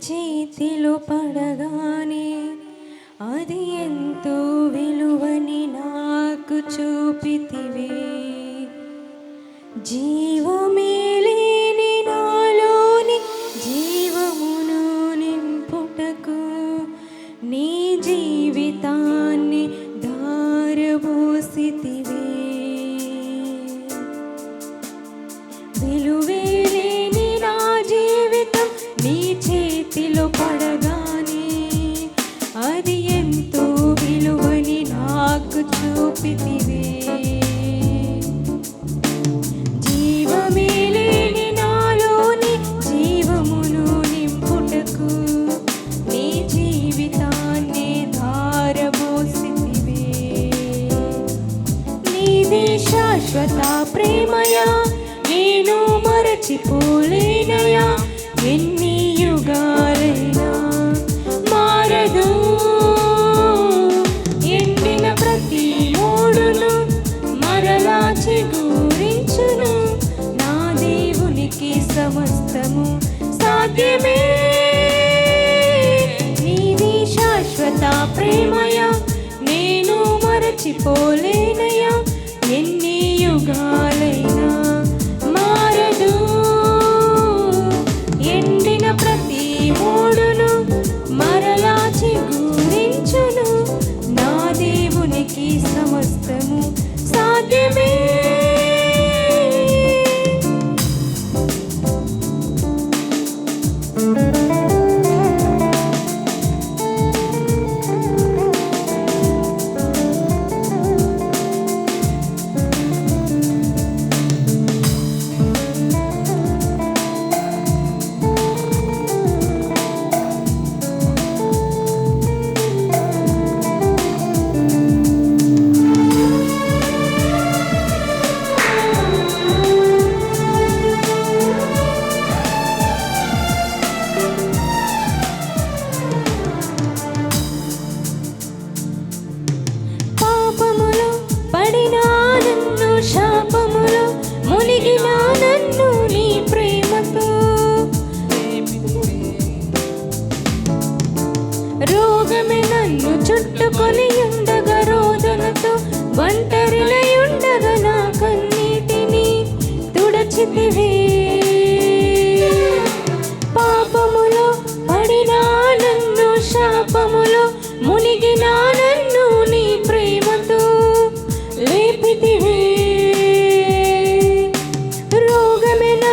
చేతిలో పడగానే అది ఎంతో విలువని నాకు చూపితివే. జీవమే చేతిలో పడగానే అది ఎంతో విలువని నాకు చూపితివే. జీవమే లేని నాలోని జీవమును నింపుటకు నీ జీవితాన్ని ధారబోసితివే. నీది శాశ్వత ప్రేమయా నేను మరచిపోలే నీకి సమస్తము సాధ్యమే. నీది శాశ్వత ప్రేమయ నేను మరచిపోలేనయా. ఎన్ని యుగాలైనా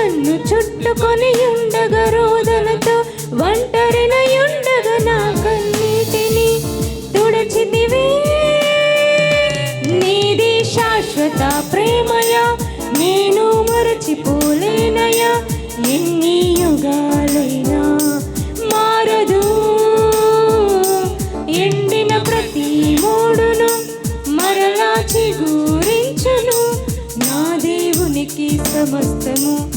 నన్ను చుట్టుకొని ఉండగా రోదనతో ఒంటరినయుండగా నా కన్నీటిని తుడచిదివే నీది శాశ్వత ప్రేమయా? నేను మరచిపోలేనయా? ఎన్ని యుగాలైనా మారదు. ఎండిన ప్రతి మూడును మరలా చిగురించును. నా దేవునికి సమస్తము